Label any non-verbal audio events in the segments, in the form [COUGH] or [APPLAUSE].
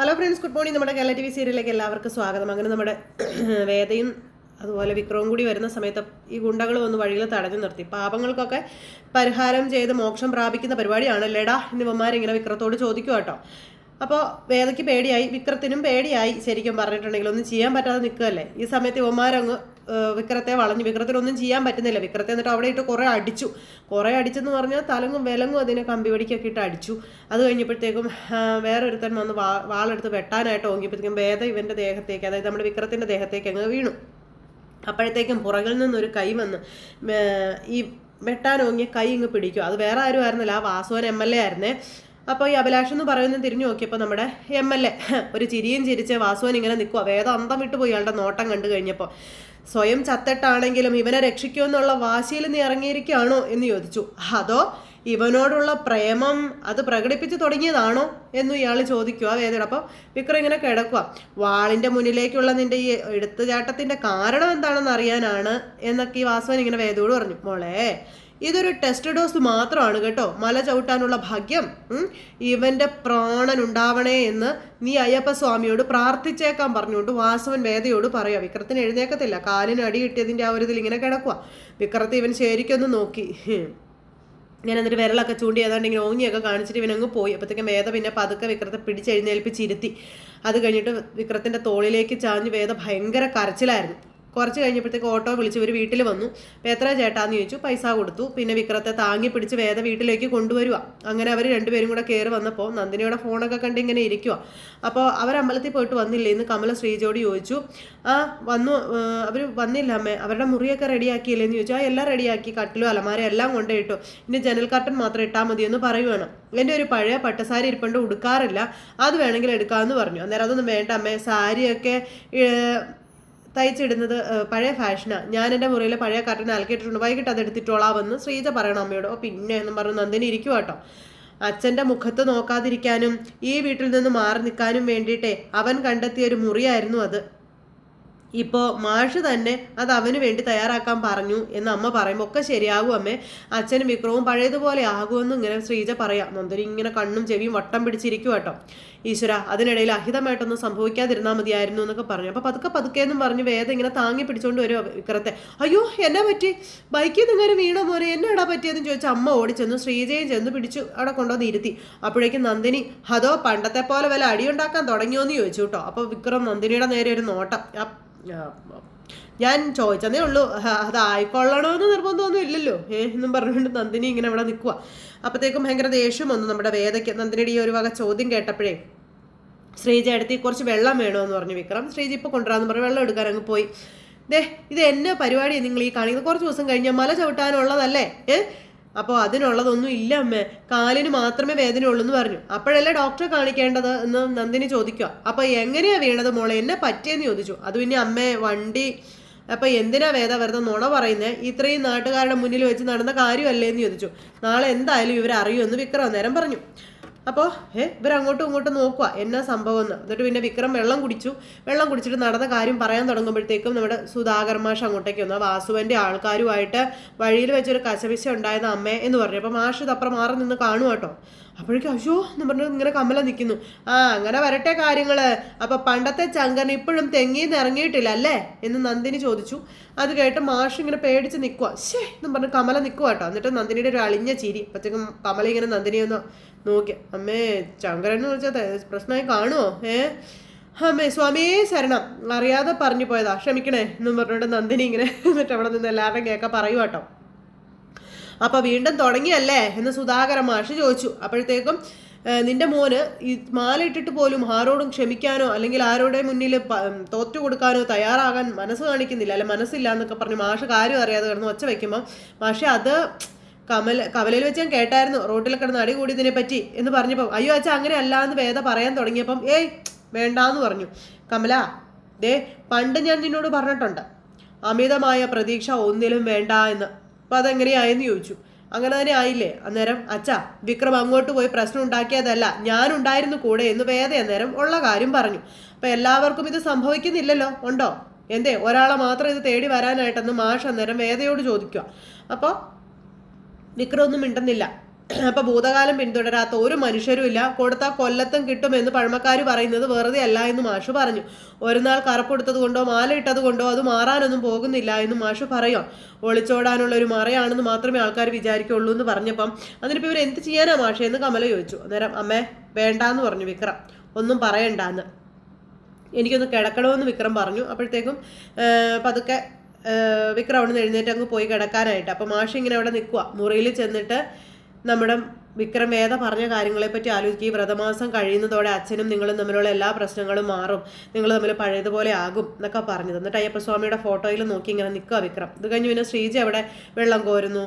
Hello friends good morning നമ്മുടെ Kerala T V സീരിയലിലേക്ക് എല്ലാവർക്കും സ്വാഗതം. അങ്ങനെ നമ്മുടെ [CLEARS THROAT] വേദയും അതുപോലെ വിക്രവും കൂടി വരുന്ന സമയത്ത് ഈ ഗുണ്ടകൾ വന്ന് വഴിയിൽ തടഞ്ഞു നിർത്തി. പാപങ്ങൾക്കൊക്കെ പരിഹാരം ചെയ്ത് മോക്ഷം പ്രാപിക്കുന്ന പരിപാടിയാണ് ലേടാ എന്നിവന്മാരിങ്ങനെ വിക്രത്തോട് ചോദിക്കുക കേട്ടോ. അപ്പോൾ വേദയ്ക്ക് പേടിയായി വിക്രത്തിനും പേടിയായി ശരിക്കും പറഞ്ഞിട്ടുണ്ടെങ്കിൽ ഒന്നും ചെയ്യാൻ പറ്റാതെ നിൽക്കുകയല്ലേ? ഈ സമയത്ത് ഇവന്മാരങ്ങ് വിക്രത്തെ വളഞ്ഞു. വിക്രത്തിനൊന്നും ചെയ്യാൻ പറ്റുന്നില്ല. വിക്രത്തെ എന്നിട്ട് അവിടെ ഇട്ട് കുറേ അടിച്ചു. കുറേ അടിച്ചെന്ന് പറഞ്ഞാൽ തലങ്ങും വിലങ്ങും അതിനെ കമ്പി വടിക്കൊക്കെ ഇട്ട് അടിച്ചു. അത് കഴിഞ്ഞപ്പോഴത്തേക്കും വേറെ വേറൊരുത്തൻ വന്ന് വാ വാളെടുത്ത് വെട്ടാനായിട്ട് ഓങ്ങിയപ്പോഴത്തേക്കും വേദ ഇവന്റെ ദേഹത്തേക്ക് അതായത് നമ്മുടെ വിക്രത്തിന്റെ ദേഹത്തേക്ക് അങ്ങ് വീണു. അപ്പോഴത്തേക്കും പുറകിൽ നിന്നൊരു കൈ വന്ന് ഈ വെട്ടാനോങ്ങിയ കൈ ഇങ്ങ് പിടിക്കും. അത് വേറെ ആരും ആയിരുന്നില്ല. ആ വാസുവൻ എം എൽ എ ആയിരുന്നേ. അപ്പോൾ ഈ അഭിലാഷ് എന്ന് പറയുന്നത് തിരിഞ്ഞു നോക്കിയപ്പോൾ നമ്മുടെ എം എൽ എ ഒരു ചിരിയും ചിരിച്ച് വാസുവൻ ഇങ്ങനെ നിൽക്കുക വേദം അന്തം വിട്ടുപോയി. അയാളുടെ നോട്ടം കണ്ടു കഴിഞ്ഞപ്പോൾ സ്വയം ചത്തട്ടാണെങ്കിലും ഇവനെ രക്ഷിക്കുമെന്നുള്ള വാശിയിൽ നീ ഇറങ്ങിയിരിക്കുകയാണോ എന്ന് ചോദിച്ചു. അതോ ഇവനോടുള്ള പ്രേമം അത് പ്രകടിപ്പിച്ചു തുടങ്ങിയതാണോ എന്നും ഇയാൾ ചോദിക്കുക വേദന അപ്പം വിക്രം ഇങ്ങനെ കിടക്കുക. വാളിന്റെ മുന്നിലേക്കുള്ള നിന്റെ ഈ എടുത്തുചാട്ടത്തിന്റെ കാരണം എന്താണെന്ന് അറിയാനാണ് എന്നൊക്കെ ഈ വാസവൻ ഇങ്ങനെ വേദയോട് പറഞ്ഞു. മോളെ ഇതൊരു ടെസ്റ്റ് ഡോസ് മാത്രമാണ് കേട്ടോ. മല ചവിട്ടാനുള്ള ഭാഗ്യം ഇവന്റെ പ്രാണൻ ഉണ്ടാവണേ എന്ന് നീ അയ്യപ്പ സ്വാമിയോട് പ്രാർത്ഥിച്ചേക്കാൻ പറഞ്ഞുകൊണ്ട് വാസവൻ വേദയോട് പറയാ വിക്രത്തിന് എഴുന്നേക്കത്തില്ല. കാലിന് അടി കിട്ടിയതിന്റെ ആ ഒരു ഇതിൽ ഇങ്ങനെ കിടക്കുക വിക്രത്തെ ഇവൻ ശരിക്കൊന്ന് നോക്കി. ഞാൻ എന്നിട്ട് വിരലൊക്കെ ചൂണ്ടി ഏതാണ്ട് ഇങ്ങനെ ഓങ്ങിയൊക്കെ കാണിച്ചിട്ട് ഇവനങ്ങ് പോയി. അപ്പോഴത്തേക്കും വേദ പിന്നെ പതുക്കെ വിക്രത്തെ പിടിച്ചെഴുന്നേൽപ്പിച്ചിരുത്തി അത് കഴിഞ്ഞിട്ട് വിക്രത്തിന്റെ തോളിലേക്ക് ചാഞ്ഞ് വേദ ഭയങ്കര കരച്ചിലായിരുന്നു. കുറച്ച് കഴിഞ്ഞപ്പോഴത്തേക്ക് ഓട്ടോ വിളിച്ച് ഇവർ വീട്ടിൽ വന്നു. അപ്പോൾ എത്ര ചേട്ടാന്ന് ചോദിച്ചു. പൈസ കൊടുത്തു. പിന്നെ വിക്രത്തെ താങ്ങി പിടിച്ച് വേദ വീട്ടിലേക്ക് കൊണ്ടുവരിക അങ്ങനെ അവർ രണ്ടുപേരും കൂടെ കയറി വന്നപ്പോൾ നന്ദിനിയുടെ ഫോണൊക്കെ കണ്ട് ഇങ്ങനെ ഇരിക്കുക അപ്പോൾ അവർ അമ്പലത്തിൽ പോയിട്ട് വന്നില്ലേ? ഇന്ന് കമല ശ്രീജോട് ചോദിച്ചു. ആ വന്നു. അവർ വന്നില്ല അമ്മേ. അവരുടെ മുറിയൊക്കെ റെഡിയാക്കിയില്ലേ എന്ന് ചോദിച്ചു. ആ എല്ലാം റെഡിയാക്കി. കട്ടിലും അലമാര എല്ലാം കൊണ്ടുപോയിട്ടു. ഇനി ജനൽ കർട്ടൻ മാത്രം ഇട്ടാൽ മതി എന്ന് പറയുവാണ് എന്റെ ഒരു പഴയ പട്ടസാരി ഇരിപ്പണ്ട്. ഉടുക്കാറില്ല. അത് വേണമെങ്കിൽ എടുക്കാമെന്ന് പറഞ്ഞു. അന്നേരം അതൊന്നും വേണ്ട അമ്മേ. സാരിയൊക്കെ തയ്ച്ചിടുന്നത് പഴയ ഫാഷനാണ് ഞാൻ എന്റെ മുറിയിൽ പഴയ കർട്ടൻ അലക്കിയിട്ടുണ്ട് വൈകിട്ട് അത് എടുത്തിട്ടോളാമെന്ന് ശ്രീജ പറയണം അമ്മയോട്. ഓ പിന്നെ എന്നും പറഞ്ഞു നന്ദിനി ഇരിക്കും കേട്ടോ അച്ഛന്റെ മുഖത്ത് നോക്കാതിരിക്കാനും ഈ വീട്ടിൽ നിന്ന് മാറി നിൽക്കാനും വേണ്ടിയിട്ടേ അവൻ കണ്ടെത്തിയ ഒരു മുറിയായിരുന്നു അത്. ഇപ്പോൾ മാഷ് തന്നെ അത് അവന് വേണ്ടി തയ്യാറാക്കാൻ പറഞ്ഞു എന്ന് അമ്മ പറയുമ്പോൾ ഒക്കെ ശരിയാകും അമ്മേ. അച്ഛനും വിക്രവും പഴയതുപോലെ ആകുമെന്ന് ഇങ്ങനെ ശ്രീജ പറയാം. നന്ദരി ഇങ്ങനെ കണ്ണും ചെവിയും വട്ടം പിടിച്ചിരിക്കും കേട്ടോ ഈശ്വര അതിനിടയിൽ അഹിതമായിട്ടൊന്നും സംഭവിക്കാതിരുന്നാൽ മതിയായിരുന്നു എന്നൊക്കെ പറഞ്ഞു. അപ്പോൾ പതുക്കെ പതുക്കെ എന്നും പറഞ്ഞ് വേദം ഇങ്ങനെ താങ്ങി പിടിച്ചുകൊണ്ട് വരും വിക്രത്തെ. അയ്യോ എന്നെ പറ്റി? ബൈക്കിൽ നിന്ന് വീണോ മോനെ? എന്നാടാ പറ്റിയതെന്ന് ചോദിച്ച അമ്മ ഓടിച്ചെന്നു ശ്രീജയും ചെന്ന് പിടിച്ചു അവിടെ കൊണ്ടുവന്ന് ഇരുത്തി. അപ്പോഴേക്കും നന്ദിനി അതോ പണ്ടത്തെ പോലെ വല്ല അടിയുണ്ടാക്കാൻ തുടങ്ങിയോ എന്ന് ചോദിച്ചു കേട്ടോ അപ്പോൾ വിക്രം നന്ദിനിയുടെ നേരെ ഒരു നോട്ടം. ഞാൻ ചോദിച്ചതേ ഉള്ളൂ ഹ, അത് ആയിക്കൊള്ളണമെന്ന് നിർബന്ധമൊന്നും ഇല്ലല്ലോ. ഏ എന്നും പറഞ്ഞുകൊണ്ട് നന്ദിനി ഇങ്ങനെ അവിടെ നിൽക്കുക അപ്പോഴത്തേക്കും ഭയങ്കര ദേഷ്യം വന്നു നമ്മുടെ വേദയ്ക്ക്. നന്ദിനിയുടെ ഈ ഒരു വക ചോദ്യം കേട്ടപ്പോഴേ ശ്രീജ അടുത്ത് കുറച്ച് വെള്ളം വേണമെന്ന് പറഞ്ഞു വിക്രം. ശ്രീജി ഇപ്പോൾ കൊണ്ടുവരാന്ന് പറഞ്ഞു വെള്ളം എടുക്കാൻ അങ്ങ് പോയി. ദേ ഇത് എന്നെ പരിപാടിയാണ് നിങ്ങൾ ഈ കാണിക്കുന്നത് കുറച്ച് ദിവസം കഴിഞ്ഞാൽ മല ചവിട്ടാനുള്ളതല്ലേ? ഏ അപ്പോൾ അതിനുള്ളതൊന്നും ഇല്ല അമ്മേ. കാലിന് മാത്രമേ വേദന ഉള്ളൂ എന്ന് പറഞ്ഞു. അപ്പോഴല്ലേ ഡോക്ടറെ കാണിക്കേണ്ടത് എന്ന് നന്ദിനി ചോദിക്കുക. അപ്പോൾ എങ്ങനെയാ വീണത് മോളെ? എന്നെ പറ്റിയെന്ന് ചോദിച്ചു. അത് പിന്നെ അമ്മേ വണ്ടി അപ്പോൾ എന്തിനാ വേദ വെറുതെ നുണ പറയുന്നേ? ഇത്രയും നാട്ടുകാരുടെ മുന്നിൽ വെച്ച് നടന്ന കാര്യമല്ലേ എന്ന് ചോദിച്ചു. നാളെ എന്തായാലും ഇവരറിയുമെന്ന് വിക്രം നേരം പറഞ്ഞു. അപ്പോൾ ഏ ഇവർ അങ്ങോട്ടും ഇങ്ങോട്ടും നോക്കുക എന്നാ സംഭവം എന്ന് എന്നിട്ട് പിന്നെ വിക്രം വെള്ളം കുടിച്ചു. വെള്ളം കുടിച്ചിട്ട് നടന്ന കാര്യം പറയാൻ തുടങ്ങുമ്പോഴത്തേക്കും നമ്മുടെ സുധാകർ മാഷ് അങ്ങോട്ടേക്ക് വന്നു. വാസുവിന്റെ ആൾക്കാരുമായിട്ട് വഴിയിൽ വെച്ചൊരു കശവിശ ഉണ്ടായത് അമ്മേ എന്ന് പറഞ്ഞു. അപ്പോൾ മാഷ് ഇതപ്പുറം മാറി നിന്ന് കാണും കേട്ടോ. അപ്പോഴേക്കും അയ്യോ എന്ന് പറഞ്ഞു ഇങ്ങനെ കമല നിൽക്കുന്നു. ആ അങ്ങനെ വരട്ടെ കാര്യങ്ങൾ അപ്പോൾ പണ്ടത്തെ ചങ്കൻ ഇപ്പോഴും തെങ്ങിന്ന് ഇറങ്ങിയിട്ടില്ല അല്ലേ? എന്ന് നന്ദിനി ചോദിച്ചു. അത് കേട്ട് മാഷ് ഇങ്ങനെ പേടിച്ച് നിൽക്കുക ശേ എന്ന് പറഞ്ഞ് കമല നിൽക്കുക കേട്ടോ. എന്നിട്ട് നന്ദിനിയുടെ ഒരു അളിഞ്ഞ ചിരി. അപ്പോഴത്തേക്കും കമല ഇങ്ങനെ നന്ദിനി ഒന്ന് നോക്കി. അമ്മേ ചങ്കരൻ എന്ന് വെച്ചാൽ പ്രശ്നമായി കാണുമോ ഏ? അമ്മേ സ്വാമിയെ ശരണം. അറിയാതെ പറഞ്ഞു പോയതാ. ക്ഷമിക്കണേ. എന്നും പറഞ്ഞിട്ട് നന്ദിനി ഇങ്ങനെ എന്നിട്ട് അവിടെ നിന്ന് എല്ലാവരുടെയും കേൾക്കാൻ പറയുക കേട്ടോ അപ്പൊ വീണ്ടും തുടങ്ങിയല്ലേ? എന്ന് സുധാകര മാഷ് ചോദിച്ചു. അപ്പോഴത്തേക്കും നിന്റെ മോന് ഈ മാലയിട്ടിട്ട് പോലും ആരോടും ക്ഷമിക്കാനോ അല്ലെങ്കിൽ ആരോടെ മുന്നിൽ തോറ്റു കൊടുക്കാനോ തയ്യാറാകാൻ മനസ്സ് കാണിക്കുന്നില്ല. അല്ലെ മനസ്സില്ല എന്നൊക്കെ പറഞ്ഞ് മാഷ് കാര്യം അറിയാതെ കിടന്ന് ഒച്ച വെക്കുമ്പോൾ മാഷെ അത് കമൽ കവലയിൽ വെച്ച് ഞാൻ കേട്ടായിരുന്നു റോട്ടിൽ കിടന്ന് അടി കൂടിയതിനെ പറ്റി എന്ന് പറഞ്ഞപ്പം അയ്യോ അച്ഛാ അങ്ങനെ അല്ല എന്ന് വേദ പറയാൻ തുടങ്ങിയപ്പം ഏയ് വേണ്ടാന്ന് പറഞ്ഞു. കമല ദേ പണ്ട് ഞാൻ നിന്നോട് പറഞ്ഞിട്ടുണ്ട് അമിതമായ പ്രതീക്ഷ ഒന്നിലും വേണ്ട എന്ന്. അപ്പം അതെങ്ങനെയായെന്ന് ചോദിച്ചു. അങ്ങനെ തന്നെ ആയില്ലേ? അന്നേരം അച്ഛാ വിക്രം അങ്ങോട്ട് പോയി പ്രശ്നം ഉണ്ടാക്കിയതല്ല ഞാനുണ്ടായിരുന്നു കൂടെ എന്ന് വേദ അന്നേരം ഉള്ള കാര്യം പറഞ്ഞു. അപ്പം എല്ലാവർക്കും ഇത് സംഭവിക്കുന്നില്ലല്ലോ ഉണ്ടോ? എന്തേ ഒരാളെ മാത്രം ഇത് തേടി വരാനായിട്ടെന്ന് മാഷ് അന്നേരം വേദയോട് ചോദിക്കുക അപ്പോൾ വിക്രം ഒന്നും മിണ്ടുന്നില്ല. അപ്പൊ ഭൂതകാലം പിന്തുടരാത്ത ഒരു മനുഷ്യരും ഇല്ല. കൊടുത്താൽ കൊല്ലത്തും കിട്ടുമെന്ന് പഴമക്കാർ പറയുന്നത് വെറുതെ അല്ല എന്ന് മാഷു പറഞ്ഞു. ഒരു നാൾ കറപ്പെടുത്തത് കൊണ്ടോ മാല ഇട്ടത് കൊണ്ടോ അത് മാറാനൊന്നും പോകുന്നില്ല എന്ന് മാഷു പറയാം. ഒളിച്ചോടാനുള്ള ഒരു മറയാണെന്ന് മാത്രമേ ആൾക്കാർ വിചാരിക്കുള്ളൂ എന്ന് പറഞ്ഞപ്പം അതിനിപ്പോൾ ഇവർ എന്ത് ചെയ്യാനാ മാഷേ എന്ന് കമല ചോദിച്ചു. അന്നേരം അമ്മേ വേണ്ടാന്ന് പറഞ്ഞു വിക്രം. ഒന്നും പറയണ്ടാന്ന്. എനിക്കൊന്ന് കിടക്കണമെന്ന് വിക്രം പറഞ്ഞു. അപ്പോഴത്തേക്കും പതുക്കെ വിക്രം അവിടെ നിന്ന് എഴുന്നേറ്റ് അങ്ങ് പോയി കിടക്കാനായിട്ട്. അപ്പം മാഷി ഇങ്ങനെ അവിടെ നിൽക്കുക മുറിയിൽ ചെന്നിട്ട് നമ്മുടെ വിക്രം വേദ പറഞ്ഞ കാര്യങ്ങളെപ്പറ്റി ആലോചിക്കുക ഈ വ്രതമാസം കഴിയുന്നതോടെ അച്ഛനും നിങ്ങളും തമ്മിലുള്ള എല്ലാ പ്രശ്നങ്ങളും മാറും. നിങ്ങൾ തമ്മിൽ പഴയതുപോലെ ആകും എന്നൊക്കെ പറഞ്ഞത് എന്നിട്ട് അയ്യപ്പസ്വാമിയുടെ ഫോട്ടോയിൽ നോക്കി ഇങ്ങനെ നിൽക്കുക വിക്രം. ഇത് കഴിഞ്ഞ് പിന്നെ ശ്രീജി അവിടെ വെള്ളം കോരുന്നു.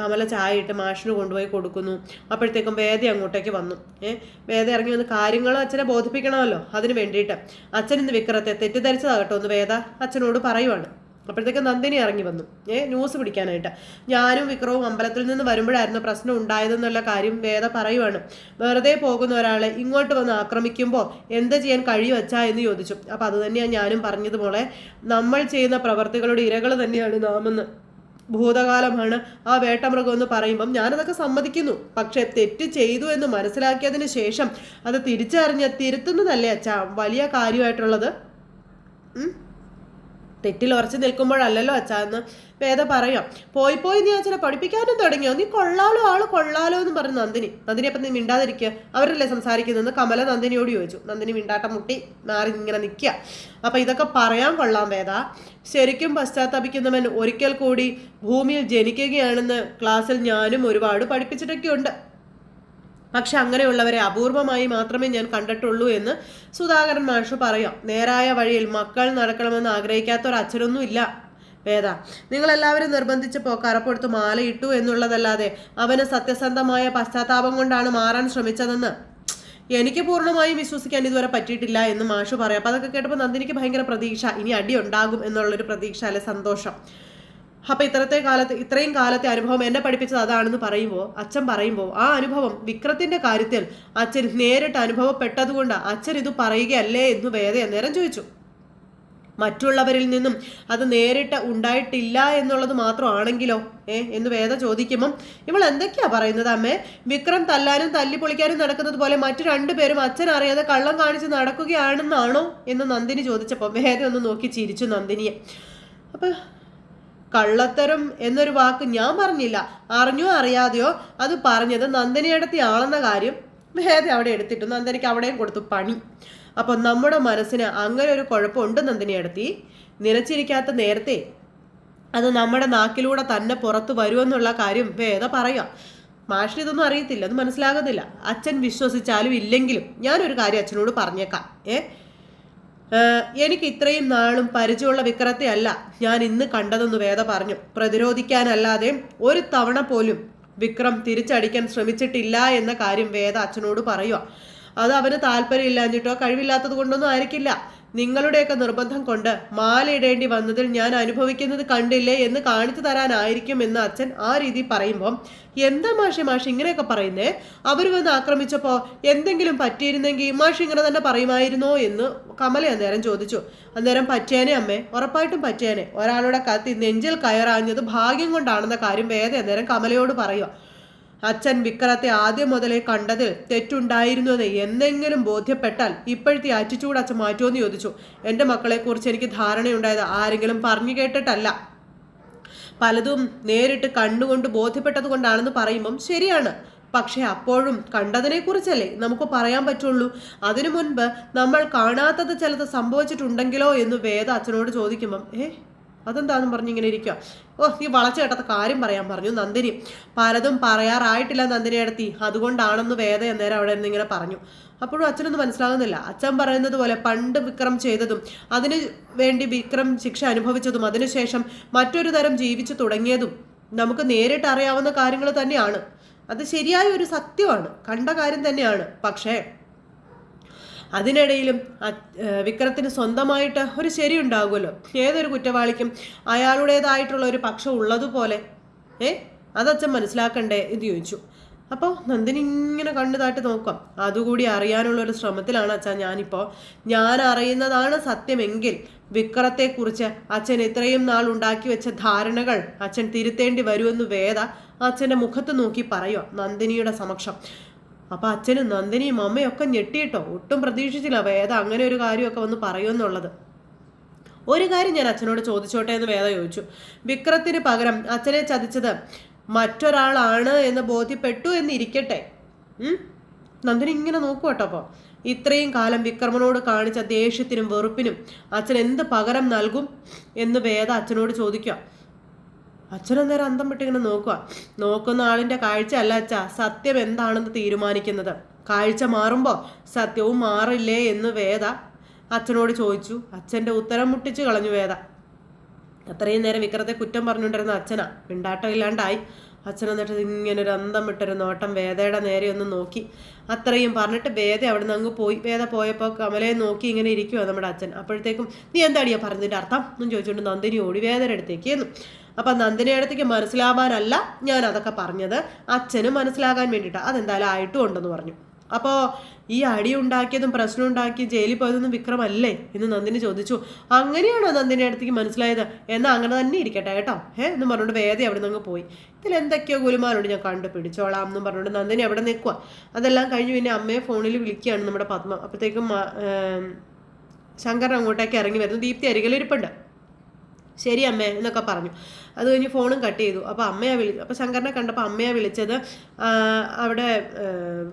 കമല ചായ ഇട്ട് മാഷിന് കൊണ്ടുപോയി കൊടുക്കുന്നു. അപ്പോഴത്തേക്കും വേദ അങ്ങോട്ടേക്ക് വന്നു. ഏഹ് വേദ ഇറങ്ങി വന്ന് കാര്യങ്ങൾ അച്ഛനെ ബോധിപ്പിക്കണമല്ലോ. അതിന് വേണ്ടിയിട്ട്. അച്ഛൻ ഇന്ന് വിക്രത്തെ തെറ്റിദ്ധരിച്ചതാകട്ടോ ഒന്ന് വേദ അച്ഛനോട് പറയുവാണ്. അപ്പോഴത്തേക്ക് നന്ദിനി ഇറങ്ങി വന്നു. ഏ ന്യൂസ് പിടിക്കാനായിട്ട്. ഞാനും വിക്രവും അമ്പലത്തിൽ നിന്ന് വരുമ്പോഴായിരുന്നു പ്രശ്നം ഉണ്ടായതെന്നുള്ള കാര്യം വേദ പറയുവാണ്. വെറുതെ പോകുന്ന ഒരാളെ ഇങ്ങോട്ട് വന്ന് ആക്രമിക്കുമ്പോൾ എന്ത് ചെയ്യാൻ കഴിയും വച്ചാ എന്ന് ചോദിച്ചു. അപ്പം അത് തന്നെയാണ് ഞാനും പറഞ്ഞത് മോളെ നമ്മൾ ചെയ്യുന്ന പ്രവർത്തികളുടെ ഇരകൾ തന്നെയാണ് നാമെന്ന്. ഭൂതകാലമാണ് ആ വേട്ടമൃഗം എന്ന് പറയുമ്പം ഞാനതൊക്കെ സമ്മതിക്കുന്നു. പക്ഷേ തെറ്റ് ചെയ്തു എന്ന് മനസ്സിലാക്കിയതിന് ശേഷം അത് തിരിച്ചറിഞ്ഞ് തിരുത്തുന്നതല്ലേ അച്ഛാ? വലിയ കാര്യമായിട്ടുള്ളത്? തെറ്റിൽ ഉറച്ചു നിൽക്കുമ്പോഴല്ലല്ലോ അച്ചാന്ന് വേദ പറയാം. പോയി പോയി നീ അച്ഛനെ പഠിപ്പിക്കാനും തുടങ്ങിയോ? നീ കൊള്ളാലോ ആൾ കൊള്ളാലോ എന്ന് പറഞ്ഞു നന്ദിനി. നന്ദിനി അപ്പം നീ മിണ്ടാതിരിക്കുക. അവരല്ലേ സംസാരിക്കുന്നതെന്ന് കമല നന്ദിനിയോട് ചോദിച്ചു. നന്ദിനി മിണ്ടാട്ടം മുട്ടി മാറി ഇങ്ങനെ നിൽക്കുക. അപ്പം ഇതൊക്കെ പറയാൻ കൊള്ളാം വേദ. ശരിക്കും പശ്ചാത്തപിക്കുന്നവൻ ഒരിക്കൽ കൂടി ഭൂമിയിൽ ജനിക്കുകയാണെന്ന് ക്ലാസ്സിൽ ഞാനും ഒരുപാട് പഠിപ്പിച്ചിട്ടൊക്കെ ഉണ്ട് പക്ഷെ അങ്ങനെയുള്ളവരെ അപൂർവമായി മാത്രമേ ഞാൻ കണ്ടിട്ടുള്ളൂ എന്ന് സുധാകരൻ മാഷ് പറയാം. നേരായ വഴിയിൽ മക്കൾ നടക്കണമെന്ന് ആഗ്രഹിക്കാത്ത ഒരു അച്ഛനൊന്നും ഇല്ല വേദ നിങ്ങളെല്ലാവരും നിർബന്ധിച്ചപ്പോൾ കറപ്പെടുത്ത് മാല മാലയിട്ടു എന്നുള്ളതല്ലാതെ അവന് സത്യസന്ധമായ പശ്ചാത്താപം കൊണ്ടാണ് മാറാൻ ശ്രമിച്ചതെന്ന് എനിക്ക് പൂർണമായും വിശ്വസിക്കാൻ ഇതുവരെ പറ്റിയിട്ടില്ല എന്ന് മാഷു പറയാം. അപ്പൊ അതൊക്കെ കേട്ടപ്പോൾ നന്ദിനിക്ക് ഭയങ്കര പ്രതീക്ഷ. ഇനി അടി ഉണ്ടാകും എന്നുള്ളൊരു പ്രതീക്ഷ അല്ലെ സന്തോഷം. അപ്പൊ ഇത്രത്തെ കാലത്ത് ഇത്രയും കാലത്തെ അനുഭവം എന്നെ പഠിപ്പിച്ചത് അതാണെന്ന് പറയുമ്പോൾ അച്ഛൻ പറയുമ്പോൾ ആ അനുഭവം വിക്രത്തിന്റെ കാര്യത്തിൽ അച്ഛൻ നേരിട്ട് അനുഭവപ്പെട്ടതുകൊണ്ട് അച്ഛൻ ഇത് പറയുകയല്ലേ എന്ന് വേദയ അന്നേരം ചോദിച്ചു. മറ്റുള്ളവരിൽ നിന്നും അത് നേരിട്ട് ഉണ്ടായിട്ടില്ല എന്നുള്ളത് മാത്രമാണെങ്കിലോ ഏ എന്ന് വേദ ചോദിക്കുമ്പം ഇവൾ എന്തൊക്കെയാ പറയുന്നത് അമ്മേ? വിക്രം തല്ലാനും തല്ലി പൊളിക്കാനും നടക്കുന്നത് പോലെ മറ്റു രണ്ടുപേരും അച്ഛൻ അറിയാതെ കള്ളം കാണിച്ച് നടക്കുകയാണെന്നാണോ? എന്ന് നന്ദിനി ചോദിച്ചപ്പോൾ വേദ ഒന്ന് നോക്കി ചിരിച്ചു നന്ദിനിയെ. അപ്പൊ കള്ളത്തരം എന്നൊരു വാക്ക് ഞാൻ പറഞ്ഞില്ല. അറിഞ്ഞോ അറിയാതെയോ അത് പറഞ്ഞത് നന്ദിനിയടത്തി ആളെന്ന കാര്യം വേദ അവിടെ എടുത്തിട്ടു. നന്ദനിക്ക് അവിടെയും കൊടുത്തു പണി. അപ്പോൾ നമ്മുടെ മനസ്സിന് അങ്ങനെ ഒരു കുഴപ്പമുണ്ട് നന്ദിനിയടത്തി നിലച്ചിരിക്കാത്ത നേരത്തെ അത് നമ്മുടെ നാക്കിലൂടെ തന്നെ പുറത്തു വരുമെന്നുള്ള കാര്യം വേദ പറയാം. മാഷിന് ഇതൊന്നും അറിയത്തില്ല. അത് മനസ്സിലാകുന്നില്ല. അച്ഛൻ വിശ്വസിച്ചാലും ഇല്ലെങ്കിലും ഞാനൊരു കാര്യം അച്ഛനോട് പറഞ്ഞേക്കാം. ഏഹ് എനിക്ക് ഇത്രയും നാളും പരിചയമുള്ള വിക്രത്തെ അല്ല ഞാൻ ഇന്ന് കണ്ടതെന്ന് വേദ പറഞ്ഞു. പ്രതിരോധിക്കാനല്ലാതെ ഒരു തവണ പോലും വിക്രം തിരിച്ചടിക്കാൻ ശ്രമിച്ചിട്ടില്ല എന്ന കാര്യം വേദ അച്ഛനോട് പറയുക അത് അവന് താല്പര്യമില്ലാഞ്ഞിട്ടോ കഴിവില്ലാത്തത് കൊണ്ടൊന്നും ആയിരിക്കില്ല. നിങ്ങളുടെയൊക്കെ നിർബന്ധം കൊണ്ട് മാലയിടേണ്ടി വന്നതിൽ ഞാൻ അനുഭവിക്കുന്നത് കണ്ടില്ലേ എന്ന് കാണിച്ചു തരാനായിരിക്കും എന്ന് അച്ഛൻ ആ രീതി പറയുമ്പോൾ എന്താ മാഷി മാഷി ഇങ്ങനെയൊക്കെ പറയുന്നേ? അവർ വന്ന് ആക്രമിച്ചപ്പോൾ എന്തെങ്കിലും പറ്റിയിരുന്നെങ്കിൽ മാഷി ഇങ്ങനെ തന്നെ പറയുമായിരുന്നോ? എന്ന് കമല അന്നേരം ചോദിച്ചു. അന്നേരം പറ്റിയാനെ അമ്മേ ഉറപ്പായിട്ടും പറ്റിയാനെ. ഒരാളുടെ കത്തി നെഞ്ചിൽ കയറാഞ്ഞത് ഭാഗ്യം കൊണ്ടാണെന്ന കാര്യം വേദ അന്നേരം കമലയോട് പറയുക അച്ഛൻ വിക്രത്തെ ആദ്യം മുതലേ കണ്ടതിൽ തെറ്റുണ്ടായിരുന്നുവെന്ന് എന്തെങ്കിലും ബോധ്യപ്പെട്ടാൽ ഇപ്പോഴത്തെ ആറ്റിറ്റ്യൂഡ് അച്ഛൻ മാറ്റുമെന്ന് ചോദിച്ചു. എന്റെ മക്കളെക്കുറിച്ച് എനിക്ക് ധാരണയുണ്ടായത് ആരെങ്കിലും പറഞ്ഞു കേട്ടിട്ടല്ല. പലതും നേരിട്ട് കണ്ടുകൊണ്ട് ബോധ്യപ്പെട്ടത് കൊണ്ടാണെന്ന് പറയുമ്പം ശരിയാണ്. പക്ഷേ അപ്പോഴും കണ്ടതിനെക്കുറിച്ചല്ലേ നമുക്ക് പറയാൻ പറ്റുള്ളൂ. അതിനു മുൻപ് നമ്മൾ കാണാത്തത് ചിലത് സംഭവിച്ചിട്ടുണ്ടെങ്കിലോ എന്ന് വേദ അച്ഛനോട് ചോദിക്കുമ്പം ഏ അതെന്താണെന്ന് പറഞ്ഞ് ഇങ്ങനെ ഇരിക്കുക ഓ നീ വളച്ചു കേട്ടാത്ത കാര്യം പറയാൻ പറഞ്ഞു നന്ദിനി. പലതും പറയാറായിട്ടില്ല നന്ദിനി അടുത്തി അതുകൊണ്ടാണെന്ന് വേദ എന്നേരം അവിടെ നിന്ന് ഇങ്ങനെ പറഞ്ഞു. അപ്പോഴും അച്ഛനൊന്നും മനസ്സിലാകുന്നില്ല. അച്ഛൻ പറയുന്നത് പോലെ പണ്ട് വിക്രം ചെയ്തതും അതിന് വേണ്ടി വിക്രം ശിക്ഷ അനുഭവിച്ചതും അതിനുശേഷം മറ്റൊരു തരം ജീവിച്ചു തുടങ്ങിയതും നമുക്ക് നേരിട്ട് അറിയാവുന്ന കാര്യങ്ങൾ തന്നെയാണ്. അത് ശരിയായ ഒരു സത്യമാണ്. കണ്ട കാര്യം തന്നെയാണ്. പക്ഷേ അതിനിടയിലും വിക്രത്തിന് സ്വന്തമായിട്ട് ഒരു ശരി ഉണ്ടാകുമല്ലോ ഏതൊരു കുറ്റവാളിക്കും അയാളുടേതായിട്ടുള്ള ഒരു പക്ഷം ഉള്ളതുപോലെ. ഏ? അതച്ഛൻ മനസ്സിലാക്കണ്ടേ എന്ന് ചോദിച്ചു. അപ്പോൾ നന്ദിനി ഇങ്ങനെ കണ്ണു താട്ടി നോക്കാം. അതുകൂടി അറിയാനുള്ള ഒരു ശ്രമത്തിലാണ് അച്ഛൻ ഞാനിപ്പോൾ ഞാൻ അറിയുന്നതാണ് സത്യമെങ്കിൽ വിക്രത്തെക്കുറിച്ച് അച്ഛൻ ഇത്രയും നാൾ ഉണ്ടാക്കി വെച്ച ധാരണകൾ അച്ഛൻ തിരുത്തേണ്ടി വരുമെന്ന് വേദ അച്ഛന്റെ മുഖത്ത് നോക്കി പറയുക നന്ദിനിയുടെ സമക്ഷം. അപ്പം അച്ഛനും നന്ദിനിയും അമ്മയും ഒക്കെ ഞെട്ടിയിട്ടോ. ഒട്ടും പ്രതീക്ഷിച്ചില്ല വേദ അങ്ങനെ ഒരു കാര്യമൊക്കെ വന്ന് പറയുമെന്നുള്ളത്. ഒരു കാര്യം ഞാൻ അച്ഛനോട് ചോദിച്ചോട്ടെ എന്ന് വേദ ചോദിച്ചു. വിക്രത്തിന് പകരം അച്ഛനെ ചതിച്ചത് മറ്റൊരാളാണ് എന്ന് ബോധ്യപ്പെട്ടു എന്നിരിക്കട്ടെ. നന്ദിനി ഇങ്ങനെ നോക്കുവട്ടോ ഇത്രയും കാലം വിക്രമനോട് കാണിച്ച ദേഷ്യത്തിനും വെറുപ്പിനും അച്ഛൻ എന്ത് പകരം നൽകും എന്ന് വേദ അച്ഛനോട് ചോദിക്കുക. അച്ഛനന്നേരം അന്തം വിട്ടിങ്ങനെ നോക്കുക നോക്കുന്ന ആളിന്റെ കാഴ്ച അല്ല അച്ഛ സത്യം എന്താണെന്ന് തീരുമാനിക്കുന്നത്. കാഴ്ച മാറുമ്പോൾ സത്യവും മാറില്ലേ എന്ന് വേദ അച്ഛനോട് ചോദിച്ചു. അച്ഛന്റെ ഉത്തരം മുട്ടിച്ചു കളഞ്ഞു വേദ. അത്രയും നേരം വിക്രത്തെ കുറ്റം പറഞ്ഞുകൊണ്ടിരുന്ന അച്ഛനാ മിണ്ടാട്ടം ഇല്ലാണ്ടായി അച്ഛൻ എന്നിട്ട് ഇങ്ങനെ ഒരു അന്തം വിട്ടൊരു നോട്ടം വേദയുടെ നേരെ ഒന്ന് നോക്കി. അത്രയും പറഞ്ഞിട്ട് വേദ അവിടെ നിന്ന് അങ്ങ് പോയി. വേദ പോയപ്പോൾ കമലയെ നോക്കി ഇങ്ങനെ ഇരിക്കുവാ നമ്മുടെ അച്ഛൻ. അപ്പോഴത്തേക്കും നീ എന്താടിയാ പറഞ്ഞതിന്റെ അർത്ഥം? എന്നും ചോദിച്ചുകൊണ്ട് നന്ദിനി ഓടി വേദയുടെ അടുത്തേക്ക് എന്നു അപ്പം നന്ദിനിയുടെ അടുത്തേക്ക് മനസ്സിലാവാനല്ല ഞാൻ അതൊക്കെ പറഞ്ഞത്. അച്ഛനും മനസ്സിലാകാൻ വേണ്ടിയിട്ടാണ് അതെന്തായാലും ആയിട്ടും ഉണ്ടെന്ന് പറഞ്ഞു. അപ്പോൾ ഈ അടി ഉണ്ടാക്കിയതും പ്രശ്നം ഉണ്ടാക്കി ജയിലിൽ പോയതൊന്നും വിക്രമല്ലേ എന്ന് നന്ദിനി ചോദിച്ചു. അങ്ങനെയാണോ നന്ദിനി അടുത്തേക്ക് മനസ്സിലായത്? എന്നാൽ അങ്ങനെ തന്നെ ഇരിക്കട്ടെ കേട്ടോ. ഏ എന്ന് പറഞ്ഞുകൊണ്ട് വേദി അവിടെ നിന്ന് പോയി. ഇതിൽ എന്തൊക്കെയോ ഗുരുമാരോട് ഞാൻ കണ്ടു പിടിച്ചോളാം എന്നും പറഞ്ഞുകൊണ്ട് നന്ദിനി അവിടെ നിൽക്കുക അതെല്ലാം കഴിഞ്ഞ് പിന്നെ അമ്മയെ ഫോണിൽ വിളിക്കുകയാണ് നമ്മുടെ പത്മ. അപ്പോഴത്തേക്കും ശങ്കർ അങ്ങോട്ടേക്ക് ഇറങ്ങി വരുന്നു. ദീപ്തി അരികിലിരിപ്പുണ്ട് ശരി അമ്മേ എന്നൊക്കെ പറഞ്ഞു. അത് കഴിഞ്ഞ് ഫോണും കട്ട് ചെയ്തു. അപ്പോൾ അമ്മയെ വിളി അപ്പോൾ ശങ്കറിനെ കണ്ടപ്പോൾ അമ്മയെ വിളിച്ചത് അവിടെ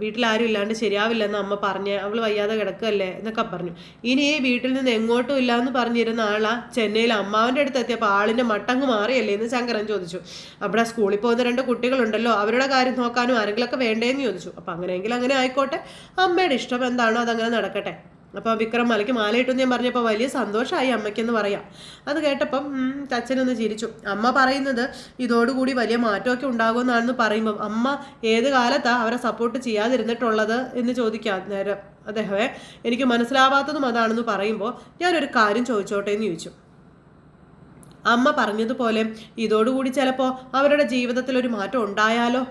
വീട്ടിലാരും ഇല്ലാണ്ട് ശരിയാവില്ലെന്ന് അമ്മ പറഞ്ഞ് അവൾ വയ്യാതെ കിടക്കല്ലേ എന്നൊക്കെ പറഞ്ഞു. ഇനി ഈ വീട്ടിൽ നിന്ന് എങ്ങോട്ടും ഇല്ല എന്ന് പറഞ്ഞിരുന്ന ആളാ ചെന്നൈയിൽ അമ്മാവന്റെ അടുത്ത് എത്തിയപ്പോൾ ആളിന്റെ മട്ടങ്ങ് മാറിയല്ലേ എന്ന് ശങ്കരൻ ചോദിച്ചു. അവിടെ സ്കൂളിൽ പോകുന്ന രണ്ട് കുട്ടികളുണ്ടല്ലോ അവരുടെ കാര്യം നോക്കാനും ആരെങ്കിലുമൊക്കെ വേണ്ടേന്ന് ചോദിച്ചു. അപ്പം അങ്ങനെയെങ്കിൽ അങ്ങനെ ആയിക്കോട്ടെ. അമ്മയുടെ ഇഷ്ടം എന്താണോ അതങ്ങനെ നടക്കട്ടെ. അപ്പോൾ വിക്രം മലയ്ക്ക് മാലയിട്ടും ഞാൻ പറഞ്ഞപ്പോൾ വലിയ സന്തോഷമായി അമ്മയ്ക്കെന്ന് പറയാം. അത് കേട്ടപ്പം ഉം, അച്ഛനൊന്ന് ചിരിച്ചു. അമ്മ പറയുന്നത് ഇതോടുകൂടി വലിയ മാറ്റമൊക്കെ ഉണ്ടാകുമെന്നാണെന്ന് പറയുമ്പം അമ്മ ഏത് കാലത്താണ് അവരെ സപ്പോർട്ട് ചെയ്യാതിരുന്നിട്ടുള്ളത് എന്ന് ചോദിക്കാം നേരം. അദ്ദേഹമേ എനിക്ക് മനസ്സിലാവാത്തതും അതാണെന്ന് പറയുമ്പോൾ ഞാനൊരു കാര്യം ചോദിച്ചോട്ടെ എന്ന് ചോദിച്ചു. അമ്മ പറഞ്ഞതുപോലെ ഇതോടുകൂടി ചിലപ്പോൾ അവരുടെ ജീവിതത്തിൽ ഒരു മാറ്റം ഉണ്ടായാലോ?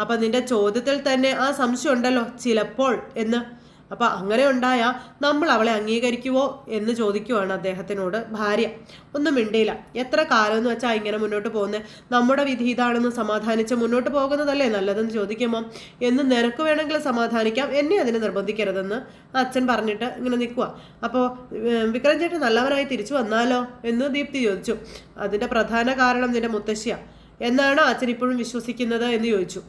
അപ്പം നിന്റെ ചോദ്യത്തിൽ തന്നെ ആ സംശയം ഉണ്ടല്ലോ ചിലപ്പോൾ എന്ന്. അപ്പം അങ്ങനെ ഉണ്ടായാൽ നമ്മൾ അവളെ അംഗീകരിക്കുവോ എന്ന് ചോദിക്കുവാണ് അദ്ദേഹത്തിനോട് ഭാര്യ. ഒന്നും മിണ്ടിയില്ല. എത്ര കാലം എന്ന് വെച്ചാൽ ഇങ്ങനെ മുന്നോട്ട് പോകുന്നത് നമ്മുടെ വിധി ഇതാണെന്ന് സമാധാനിച്ച് മുന്നോട്ട് പോകുന്നതല്ലേ നല്ലതെന്ന് ചോദിക്കുമ്പോൾ എന്ന് നിനക്ക് വേണമെങ്കിൽ സമാധാനിക്കാം. എന്നെ അതിനെ നിർബന്ധിക്കരുതെന്ന് അച്ഛൻ പറഞ്ഞിട്ട് ഇങ്ങനെ നിൽക്കുക അപ്പോൾ വിക്രം ചേട്ടൻ നല്ലവനായി തിരിച്ചു വന്നാലോ എന്ന് ദീപ്തി ചോദിച്ചു. അതിന്റെ പ്രധാന കാരണം നിന്റെ മുത്തശ്ശിയാണ് എന്നാണോ അച്ഛൻ ഇപ്പോഴും വിശ്വസിക്കുന്നത് എന്ന് ചോദിച്ചു.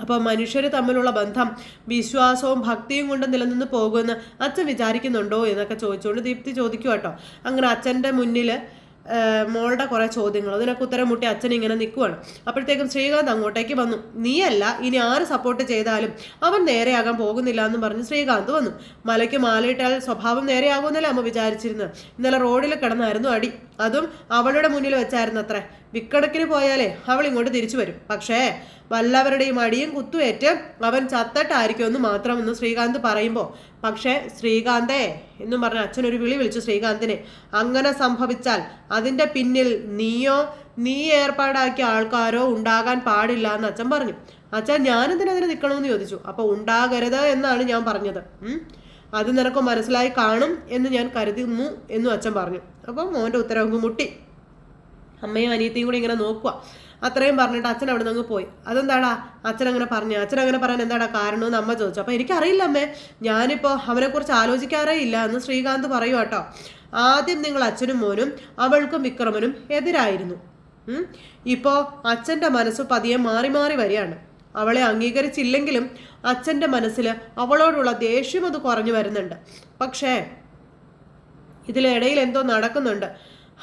അപ്പോൾ മനുഷ്യർ തമ്മിലുള്ള ബന്ധം വിശ്വാസവും ഭക്തിയും കൊണ്ട് നിലനിന്ന് പോകുമെന്ന് അച്ഛൻ വിചാരിക്കുന്നുണ്ടോ എന്നൊക്കെ ചോദിച്ചുകൊണ്ട് ദീപ്തി ചോദിക്കുക കേട്ടോ അങ്ങനെ അച്ഛന്റെ മുന്നിൽ മോളുടെ കുറേ ചോദ്യങ്ങൾ. അതിനൊക്കെ ഉത്തരം മുട്ടി അച്ഛൻ ഇങ്ങനെ നിൽക്കുവാണ് അപ്പോഴത്തേക്കും ശ്രീകാന്ത് അങ്ങോട്ടേക്ക് വന്നു. നീയല്ല ഇനി ആര് സപ്പോർട്ട് ചെയ്താലും അവൻ നേരെയാകാൻ പോകുന്നില്ല എന്ന് പറഞ്ഞ് ശ്രീകാന്ത് വന്നു. മലയ്ക്ക് മാലയിട്ടാൽ സ്വഭാവം നേരെയാകുമെന്നല്ലേ അമ്മ വിചാരിച്ചിരുന്നത്. ഇന്നലെ റോഡിൽ കിടന്നായിരുന്നു അടി. അതും അവളുടെ മുന്നിൽ വെച്ചായിരുന്നു അത്രേ വിക്കണക്കിന് പോയാലേ അവൾ ഇങ്ങോട്ട് തിരിച്ചു വരും. പക്ഷേ വല്ലവരുടെയും അടിയും കുത്തുവേറ്റ് അവൻ ചത്തട്ടായിരിക്കുമെന്ന് മാത്രമെന്ന് ശ്രീകാന്ത് പറയുമ്പോൾ പക്ഷേ ശ്രീകാന്തേ എന്നും പറഞ്ഞ അച്ഛനൊരു വിളി വിളിച്ചു ശ്രീകാന്തിനെ. അങ്ങനെ സംഭവിച്ചാൽ അതിന്റെ പിന്നിൽ നീയോ നീ ഏർപ്പാടാക്കിയ ആൾക്കാരോ ഉണ്ടാകാൻ പാടില്ല എന്ന് അച്ഛൻ പറഞ്ഞു. അച്ഛൻ ഞാനെന്തിനാ അതിന് നിൽക്കണമെന്ന് ചോദിച്ചു. അപ്പോൾ ഉണ്ടാകരുത് എന്നാണ് ഞാൻ പറഞ്ഞത്. അത് നിനക്ക് മനസ്സിലായി കാണും എന്ന് ഞാൻ കരുതുന്നു എന്നും അച്ഛൻ പറഞ്ഞു. അപ്പം മോന്റെ ഉത്തരവ് മുട്ടി. അമ്മയും അനിയത്തിയും കൂടി ഇങ്ങനെ നോക്കുക. അത്രയും പറഞ്ഞിട്ട് അച്ഛൻ അവിടെ നിന്ന് പോയി. അതെന്താടാ? അച്ഛൻ അങ്ങനെ പറഞ്ഞു അച്ഛൻ അങ്ങനെ പറയാൻ എന്താടാ കാരണം എന്ന് അമ്മ ചോദിച്ചു. അപ്പോൾ എനിക്കറിയില്ല അമ്മേ ഞാനിപ്പോൾ അവനെക്കുറിച്ച് ആലോചിക്കാറേ ഇല്ല എന്ന് ശ്രീകാന്ത് പറയൂ കേട്ടോ ആദ്യം നിങ്ങൾ അച്ഛനും മോനും അവൾക്കും വിക്രമനും എതിരായിരുന്നു. ഇപ്പോ ഇപ്പോൾ അച്ഛന്റെ മനസ്സ് പതിയെ മാറി മാറി വരികയാണ്. അവളെ അംഗീകരിച്ചില്ലെങ്കിലും അച്ഛന്റെ മനസ്സിൽ അവളോടുള്ള ദേഷ്യം അത് കുറഞ്ഞു വരുന്നുണ്ട്. പക്ഷേ ഇതിലിടയിൽ എന്തോ നടക്കുന്നുണ്ട്.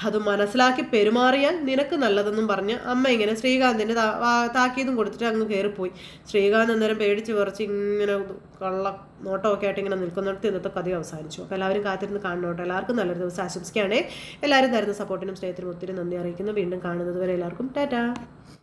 അത് മനസ്സിലാക്കി പെരുമാറിയാൽ നിനക്ക് നല്ലതെന്നും പറഞ്ഞ് അമ്മ ഇങ്ങനെ ശ്രീകാന്തിന്റെ താക്കീതും കൊടുത്തിട്ട് അങ്ങ് കയറിപ്പോയി ശ്രീകാന്ത് അന്നേരം പേടിച്ച് വിറച്ച് ഇങ്ങനെ കള്ള നോട്ടമൊക്കെ ആയിട്ട് ഇങ്ങനെ നിൽക്കുന്നിടത്ത് ഇന്നത്തെ കഥ അവസാനിച്ചു. അപ്പോൾ എല്ലാവരും കാത്തിരുന്ന് കാണണോട്ടെ എല്ലാവർക്കും നല്ലൊരു ദിവസം ആശംസിക്കുകയാണേ. എല്ലാവരും തരുന്ന സപ്പോർട്ടിനും സ്നേഹത്തിനും ഒത്തിരി നന്ദി അറിയിക്കുന്നു. വീണ്ടും കാണുന്നത് വരെ എല്ലാവർക്കും ടാറ്റാ.